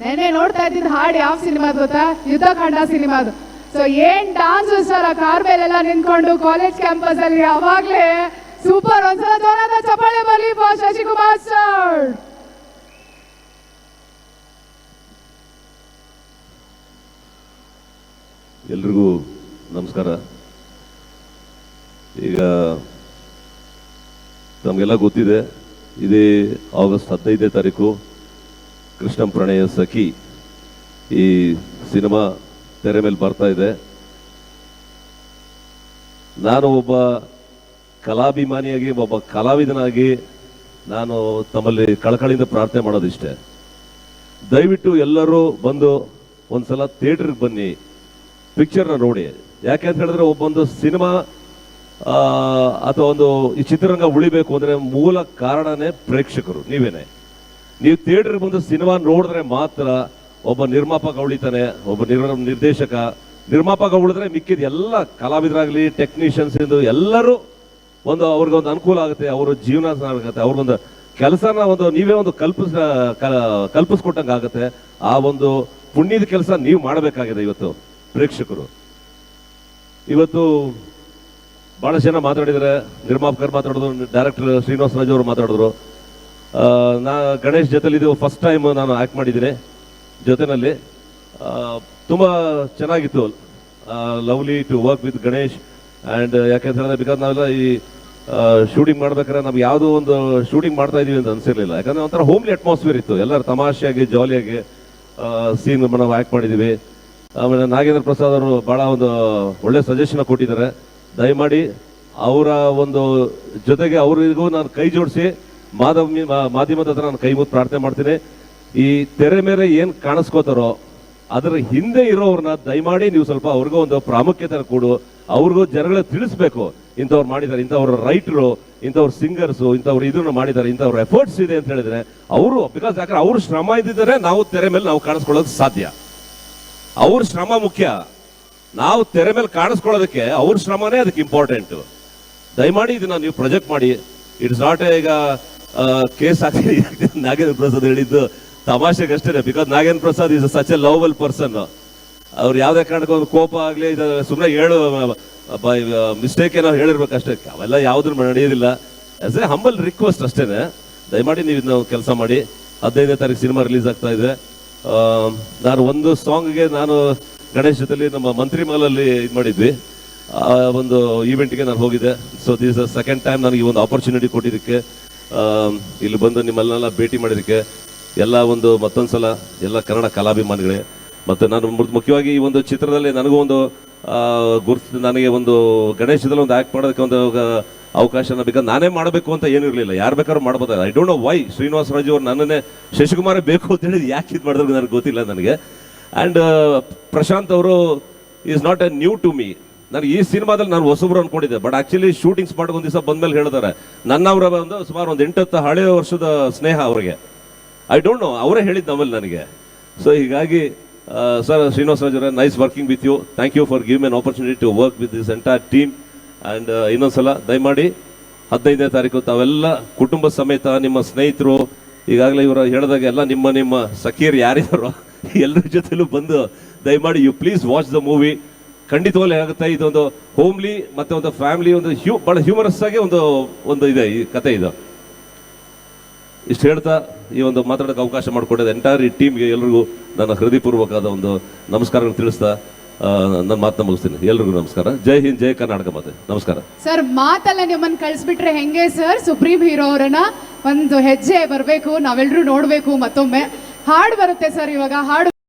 ನೆನ್ನೆ ನೋಡ್ತಾ ಇದ್ದಿದ್ದು ಹಾಡು ಯಾವ ಸಿನಿಮಾದ ಗೊತ್ತಾ? ಯುದ್ಧಕಾಂಡ ಸಿನಿಮಾದು ಸೊ ಏನ್ ಡಾನ್ಸ್ ಸರ್ ಆ ಕಾರ್ ಮೇಲೆಲ್ಲ ನಿಂತ್ಕೊಂಡು ಕಾಲೇಜ್ ಕ್ಯಾಂಪಸ್ ಅಲ್ಲಿ ಅವಾಗ್ಲೇ ಸೂಪರ್ ಒಂದ್ಸಲ ಜೋರಾದ ಚಪ್ಪಾಳೆ ಬರಲಿ ಫಾರ್ ಶಶಿಕುಮಾರ್ ಸರ್ ಎಲ್ರಿಗೂ ನಮಸ್ಕಾರ. ಈಗ ನಮಗೆಲ್ಲ ಗೊತ್ತಿದೆ, ಇದೇ ಆಗಸ್ಟ್ ಹದಿನೈದನೇ ತಾರೀಕು. ಕೃಷ್ಣಂ ಪ್ರಣಯ ಸಖಿ ಈ ಸಿನಿಮಾ ತೆರೆ ಮೇಲೆ ಬರ್ತಾ ಇದೆ. ನಾನು ಒಬ್ಬ ಕಲಾಭಿಮಾನಿಯಾಗಿ, ಒಬ್ಬ ಕಲಾವಿದನಾಗಿ ನಾನು ತಮ್ಮಲ್ಲಿ ಕಳಕಳಿಯಿಂದ ಪ್ರಾರ್ಥನೆ ಮಾಡೋದಿಷ್ಟೇ. ದಯವಿಟ್ಟು ಎಲ್ಲರೂ ಬಂದು ಒಂದ್ಸಲ ಥಿಯೇಟ್ರಿಗೆ ಬನ್ನಿ, ಪಿಕ್ಚರ್ನ ನೋಡಿ. ಯಾಕೆ ಅಂತ ಹೇಳಿದ್ರೆ ಒಬ್ಬೊಂದು ಸಿನಿಮಾ ಅಥವಾ ಒಂದು ಈ ಚಿತ್ರರಂಗ ಉಳಿಬೇಕು ಅಂದ್ರೆ ಮೂಲ ಕಾರಣನೇ ಪ್ರೇಕ್ಷಕರು, ನೀವೇನೆ. ನೀವು ಥಿಯೇಟರ್ ಬಂದು ಸಿನಿಮಾ ನೋಡಿದ್ರೆ ಮಾತ್ರ ಒಬ್ಬ ನಿರ್ಮಾಪಕ ಉಳಿತಾನೆ, ಒಬ್ಬ ನಿರ್ ನಿರ್ದೇಶಕ. ನಿರ್ಮಾಪಕ ಉಳಿದ್ರೆ ಮಿಕ್ಕಿದ ಎಲ್ಲ ಕಲಾವಿದರಾಗ್ಲಿ ಟೆಕ್ನಿಷಿಯನ್ಸ್ ಇಂದು ಎಲ್ಲರೂ ಒಂದು ಅವ್ರಿಗೆ ಒಂದು ಅನುಕೂಲ ಆಗುತ್ತೆ, ಅವ್ರ ಜೀವನ ಆಗುತ್ತೆ ಅವ್ರಿಗೊಂದು ಕೆಲಸನ ಒಂದು ನೀವೇ ಒಂದು ಕಲ್ಪಿಸ ಕಲ್ಪಿಸ್ಕೊಟ್ಟಂಗೆ ಆಗುತ್ತೆ. ಆ ಒಂದು ಪುಣ್ಯದ ಕೆಲಸ ನೀವು ಮಾಡಬೇಕಾಗಿದೆ ಇವತ್ತು ಪ್ರೇಕ್ಷಕರು. ಇವತ್ತು ಭಾಳಷ್ಟು ಜನ ಮಾತಾಡಿದರೆ ನಿರ್ಮಾಪಕರು ಮಾತಾಡಿದ್ರು ಡೈರೆಕ್ಟರ್ ಶ್ರೀನಿವಾಸ ರಾಜವರು ಅವರು ಮಾತಾಡಿದ್ರು. ನಾ ಗಣೇಶ್ ಜೊತೆಲಿ ಇದು ಫಸ್ಟ್ ಟೈಮ್ ನಾನು ಆ್ಯಕ್ಟ್ ಮಾಡಿದ್ದೀನಿ ಜೊತೆನಲ್ಲಿ. ತುಂಬ ಚೆನ್ನಾಗಿತ್ತು lovely to work with Ganesh and ಯಾಕೆಂತಂದರೆ ಬಿಕಾಸ್ ನಾವೆಲ್ಲ ಈ ಶೂಟಿಂಗ್ ಮಾಡ್ಬೇಕಾದ್ರೆ ನಮ್ಗೆ ಯಾವುದೋ ಒಂದು ಶೂಟಿಂಗ್ ಮಾಡ್ತಾ ಇದೀವಿ ಅಂತ ಅನ್ಸಿರ್ಲಿಲ್ಲ. ಯಾಕಂದ್ರೆ ಒಂಥರ ಹೋಮ್ಲಿ ಅಟ್ಮಾಸ್ಫಿಯರ್ ಇತ್ತು. ಎಲ್ಲರೂ ತಮಾಷೆಯಾಗಿ ಜಾಲಿಯಾಗಿ ಸೀನ್ ನಾವು ಆ್ಯಕ್ಟ್ ಮಾಡಿದ್ದೀವಿ ಆಮೇಲೆ ನಾಗೇಂದ್ರ ಪ್ರಸಾದ್ ಅವರು ಭಾಳ ಒಂದು ಒಳ್ಳೆ ಸಜೆಷನ್ ಕೊಟ್ಟಿದ್ದಾರೆ. ದಯಮಾಡಿ ಅವರ ಒಂದು ಜೊತೆಗೆ ಅವರಿಗೂ ನಾನು ಕೈ ಜೋಡಿಸಿ ಮಾಧವ ಮಾಧ್ಯಮದ ಹತ್ರ ನಾನು ಕೈ ಮುತ್ತು ಪ್ರಾರ್ಥನೆ ಮಾಡ್ತೀನಿ. ಈ ತೆರೆ ಮೇಲೆ ಏನು ಕಾಣಿಸ್ಕೋತಾರೋ, ಅದರ ಹಿಂದೆ ಇರೋವ್ರನ್ನ ದಯಮಾಡಿ ನೀವು ಸ್ವಲ್ಪ ಅವ್ರಿಗೂ ಒಂದು ಪ್ರಾಮುಖ್ಯತೆ ಕೊಡು. ಅವ್ರಿಗೂ ಜನಗಳ ತಿಳಿಸ್ಬೇಕು. ಇಂಥವ್ರು ಮಾಡಿದ್ದಾರೆ, ಇಂಥವ್ರ ರೈಟ್ರು, ಇಂಥವ್ರ ಸಿಂಗರ್ಸು, ಇಂಥವ್ರು ಇದನ್ನ ಮಾಡಿದ್ದಾರೆ, ಇಂಥವ್ರ ಎಫರ್ಟ್ಸ್ ಇದೆ ಅಂತ ಹೇಳಿದ್ರೆ, ಅವರು ಬಿಕಾಸ್ ಯಾಕಂದ್ರೆ ಅವ್ರ ಶ್ರಮ ಇದ್ದಿದ್ದರೆ ನಾವು ತೆರೆ ಮೇಲೆ ನಾವು ಕಾಣಿಸ್ಕೊಳ್ಳೋದು ಸಾಧ್ಯ. ಅವ್ರ ಶ್ರಮ ಮುಖ್ಯ. ನಾವು ತೆರೆ ಮೇಲೆ ಕಾಣಿಸ್ಕೊಳ್ಳೋದಕ್ಕೆ ಅವ್ರ ಶ್ರಮನೇ ಅದಕ್ಕೆ ಇಂಪಾರ್ಟೆಂಟು ದಯಮಾಡಿ ಇದನ್ನ ನೀವು ಪ್ರೊಜೆಕ್ಟ್ ಮಾಡಿ. ಇಟ್ಸ್ ನಾಟ್ ಈಗ ಕೇಸ್ ಆಗ್ತಿದೆ ನಾಗೇಂದ್ರ ಪ್ರಸಾದ್ ಹೇಳಿದ್ದು ತಮಾಷೆಗಷ್ಟೇ because Nagendra Prasad is such a lovable person ಅವ್ರು ಯಾವುದೇ ಕಾರಣಕ್ಕೂ ಒಂದು ಕೋಪ ಆಗಲಿ ಸುಮ್ಮನೆ ಹೇಳು ಮಿಸ್ಟೇಕ್ ಏನೋ ಹೇಳಿರ್ಬೇಕಷ್ಟೇ. ಅವೆಲ್ಲ ಯಾವುದನ್ನು ನಡೆಯೋದಿಲ್ಲ. ಆಸ್ ಎ ಹಂಬಲ್ ರಿಕ್ವೆಸ್ಟ್ ಅಷ್ಟೇ ದಯಮಾಡಿ ನೀವು ಇದನ್ನ ಕೆಲಸ ಮಾಡಿ. ಹದಿನೈದನೇ ತಾರೀಕು ಸಿನಿಮಾ ರಿಲೀಸ್ ಆಗ್ತಾ ಇದೆ. ನಾನು ಒಂದು ಸಾಂಗ್ಗೆ ನಾನು ಗಣೇಶ್ ಜೊತೆಲಿ ನಮ್ಮ ಮಂತ್ರಿ ಮಾಲಲ್ಲಿ ಇದು ಮಾಡಿದ್ವಿ. ಆ, ಒಂದು ಈವೆಂಟ್ಗೆ ನಾನು ಹೋಗಿದ್ದೆ. ಸೊ ದಿಸ್ ಸೆಕೆಂಡ್ ಟೈಮ್ ನನಗೆ ಈ ಒಂದು ಆಪರ್ಚುನಿಟಿ ಕೊಟ್ಟಿದ್ದಕ್ಕೆ. ಇಲ್ಲಿ ಬಂದು ನಿಮ್ಮಲ್ಲೆಲ್ಲ ಭೇಟಿ ಮಾಡಿದಕ್ಕೆ ಎಲ್ಲ ಒಂದು ಮತ್ತೊಂದ್ಸಲ ಎಲ್ಲ ಕನ್ನಡ ಕಲಾಭಿಮಾನಿಗಳೇ. ಮತ್ತು ನಾನು ಮುಖ್ಯವಾಗಿ ಈ ಒಂದು ಚಿತ್ರದಲ್ಲಿ ನನಗೂ ಒಂದು ಗುರ್ತು, ನನಗೆ ಒಂದು ಗಣೇಶದಲ್ಲಿ ಒಂದು ಆ್ಯಕ್ಟ್ ಮಾಡೋದಕ್ಕೆ ಒಂದು ಅವಕಾಶನ ಬೇಕಾದ್ರೆ ನಾನೇ ಮಾಡಬೇಕು ಅಂತ ಏನಿರಲಿಲ್ಲ ಯಾರು ಬೇಕಾದ್ರೂ ಮಾಡ್ಬೋದು I don't know why Srinivasa Raju ಅವ್ರು ನನ್ನನ್ನೇ ಶಶಿಕುಮಾರ ಬೇಕು ಅಂತ ಹೇಳಿ ಯಾಕೆ ಇದು ಮಾಡಿದ್ರು ನನಗೆ ಗೊತ್ತಿಲ್ಲ ನನಗೆ. ಆ್ಯಂಡ್ ಪ್ರಶಾಂತ್ ಅವರು is not a new to me ನಾನು ಈ ಸಿನಿಮಾದಲ್ಲಿ ನಾನು ಹೊಸಬ್ರು ಅನ್ಕೊಂಡಿದ್ದೆ. ಬಟ್ ಆಕ್ಚುಲಿ ಶೂಟಿಂಗ್ ಸ್ಪಾಟ್ ಒಂದು ದಿವಸ ಬಂದ್ಮೇಲೆ ಹೇಳಿದಾರೆ ನನ್ನವರ ಒಂದು ಸುಮಾರು ಒಂದು ಎಂಟತ್ತು ಹಳೆಯ ವರ್ಷದ ಸ್ನೇಹ ಅವರಿಗೆ. ಐ ಡೋಂಟ್ ನೋ ಅವರೇ ಹೇಳಿದ್ದು ನಮ್ಮಲ್ಲಿ ನನಗೆ. ಸೊ ಹೀಗಾಗಿ sir Srinivasa nice working with you thank you for give me an opportunity to work with this entire team and ಇನ್ನೊಂದ್ಸಲ ದಯಮಾಡಿ ಹದಿನೈದನೇ ತಾರೀಕು ತಾವೆಲ್ಲ ಕುಟುಂಬ ಸಮೇತ ನಿಮ್ಮ ಸ್ನೇಹಿತರು, ಈಗಾಗಲೇ ಇವರು ಹೇಳಿದಾಗ ಎಲ್ಲ ನಿಮ್ಮ ನಿಮ್ಮ ಸಖಿಯರು ಯಾರಿದ್ದಾರೋ ಎಲ್ಲರ ಜೊತೆಲೂ ಬಂದು ದಯಮಾಡಿ you please watch the movie ಖಂಡಿತವಾಗ್ಲೂ ಆಗುತ್ತೆ ಇದೊಂದು ಹೋಮ್ಲಿ ಮತ್ತೆ ಒಂದು ಫ್ಯಾಮಿಲಿ ಒಂದು ಹ್ಯೂ ಬಹಳ ಹ್ಯೂಮರಸ್ ಆಗಿ ಒಂದು ಒಂದು ಇದೆ ಈ ಕತೆ ಇದು. ಇಷ್ಟು ಹೇಳ್ತಾ ಈ ಒಂದು ಮಾತಾಡೋಕೆ ಅವಕಾಶ ಮಾಡಿಕೊಟ್ಟಿದ್ದ ಎಂಟೈರ್ ಈ ಟೀಮ್ಗೆ ಎಲ್ರಿಗೂ ನನ್ನ ಹೃದಯಪೂರ್ವಕವಾದ ಒಂದು ನಮಸ್ಕಾರಗಳನ್ನು ತಿಳಿಸ್ತಾ ನನ್ನ ಮಾತನ್ನ ಮುಗಿಸ್ತೀನಿ. ಎಲ್ರಿಗೂ ನಮಸ್ಕಾರ. ಜೈ ಹಿಂದ್, ಜೈ ಕರ್ನಾಟಕ ಮಾತೆ. ನಮಸ್ಕಾರ. ಸರ್ ಮಾತಲ್ಲ ನಿಮ್ಮನ್ನ ಕಳಿಸ್ಬಿಟ್ರೆ ಹೆಂಗೆ ಸರ್ ಸುಪ್ರೀಂ ಹೀರೋ ಅವರನ್ನ ಒಂದು ಹೆಜ್ಜೆ ಬರಬೇಕು ನಾವೆಲ್ಲರೂ ನೋಡಬೇಕು ಮತ್ತೊಮ್ಮೆ. ಹಾಡು ಬರುತ್ತೆ ಸರ್ ಇವಾಗ ಹಾಡು